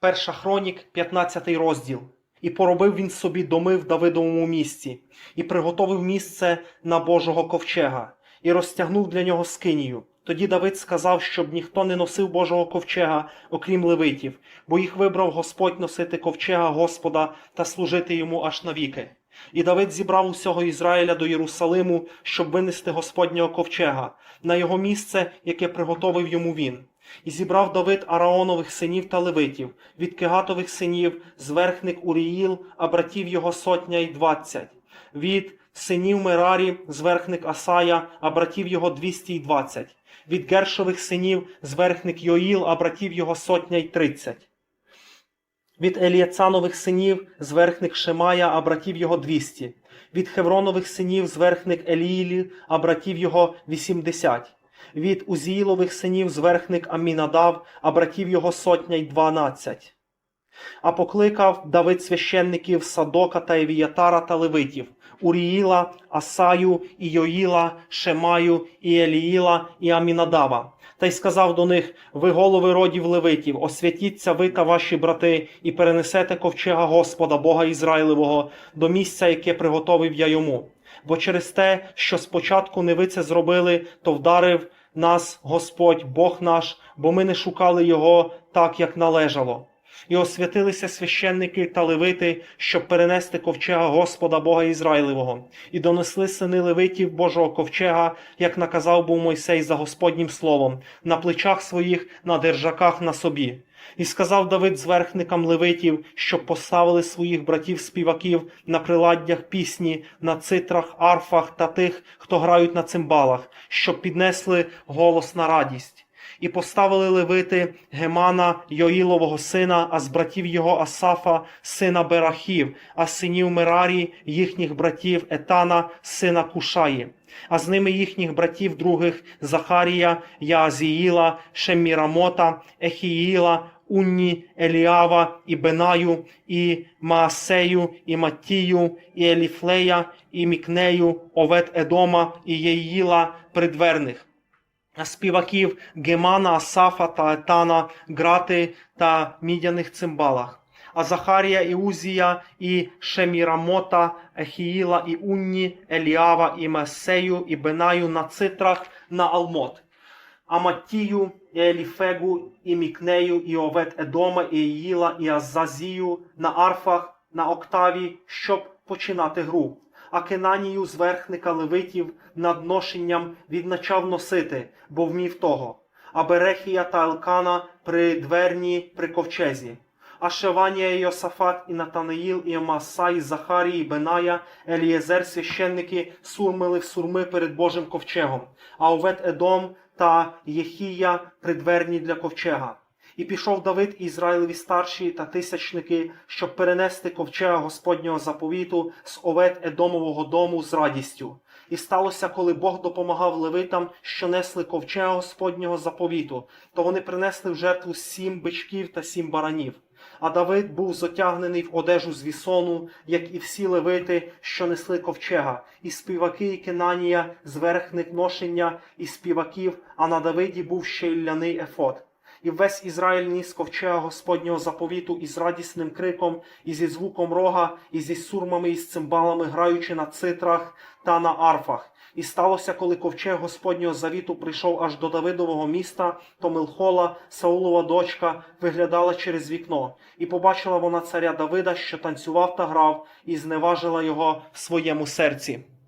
Перша хронік, 15 розділ. І поробив він собі доми в Давидовому місці, і приготовив місце на Божого ковчега, і розтягнув для нього скинію. Тоді Давид сказав, щоб ніхто не носив Божого ковчега, окрім левитів, бо їх вибрав Господь носити ковчега Господа та служити йому аж навіки. І Давид зібрав усього Ізраїля до Єрусалиму, щоб винести Господнього ковчега на його місце, яке приготовив йому він. І зібрав Давид Араонових синів та левитів, від Кегатових синів, зверхник Уріїл, а братів його сотня й двадцять, від синів Мерарі, зверхник Асая, а братів його двісті й двадцять, від Гершових синів, зверхник Йоїл, а братів його сотня й тридцять. Від Елієцанових синів зверхник Шемая, а братів його двісті, від Хевронових синів зверхник Еліїлі, а братів його вісімдесять, від Узіїлових синів зверхник Амінадав, а братів його сотня й дванадцять. А покликав Давид священників Садока та Евіятара та Левитів, Уріїла, Асаю, і Йоїла, Шемаю, і Еліїла, і Амінадава. Та й сказав до них: Ви голови родів левитів, освятіться ви та ваші брати, і перенесете ковчега Господа, Бога Ізраїлевого, до місця, яке приготовив я йому. Бо через те, що спочатку не ви це зробили, то вдарив нас Господь, Бог наш, бо ми не шукали його так, як належало. І освятилися священники та левити, щоб перенести ковчега Господа Бога Ізраїлевого, і донесли сини левитів Божого ковчега, як наказав був Мойсей за Господнім словом, на плечах своїх, на держаках на собі. І сказав Давид зверхникам левитів, щоб поставили своїх братів співаків на приладдях пісні, на цитрах, арфах та тих, хто грають на цимбалах, щоб піднесли голос на радість. І поставили левити Гемана, Йоїлового сина, а з братів його Асафа, сина Берахів, а синів Мерарі, їхніх братів Етана, сина Кушаї, а з ними їхніх братів других Захарія, Яазіїла, Шемірамота, Ехіїла, Унні, Еліава, і Бенаю, і Маасею, і Маттію, і Еліфлея, і Мікнею, Овет Едома, і Єїла, придверних співаків Гемана, Асафа та Етана, грати та мідяних цимбалах. А Захарія і Узія, і Шемірамота, Ехіїла, і Унні, Еліава, і Месею, і Бенаю на цитрах на Алмот. А Маттію, і Еліфегу, і Мікнею, і Овет Едома, і Єїла, і Азазію на арфах, на октаві, щоб починати гру а Кенанію з верхника левитів над ношенням відначав носити, бо вмів того, а Берехія та Елкана при дверні при ковчезі. А Шеванія Йосафат, і Натанаїл, і Амасай, і Захарій, і Беная, Елієзер, священники, сурмили в сурми перед Божим ковчегом, а Овет Едом та Єхія придверні для ковчега. І пішов Давид і Ізраїлеві старші та тисячники, щоб перенести ковчега Господнього заповіту з овет Едомового дому з радістю. І сталося, коли Бог допомагав левитам, що несли ковчега Господнього заповіту, то вони принесли в жертву сім бичків та сім баранів. А Давид був зотягнений в одежу з вісону, як і всі левити, що несли ковчега, і співаки і Кенанія, зверхник ношення і співаків, а на Давиді був ще й ляний ефод. І весь Ізраїль ніс ковчега Господнього заповіту із радісним криком, і зі звуком рога, і зі сурмами і з цимбалами, граючи на цитрах та на арфах. І сталося, коли ковчег Господнього завіту прийшов аж до Давидового міста, то Милхола, Саулова дочка, виглядала через вікно, і побачила вона царя Давида, що танцював та грав, і зневажила його в своєму серці.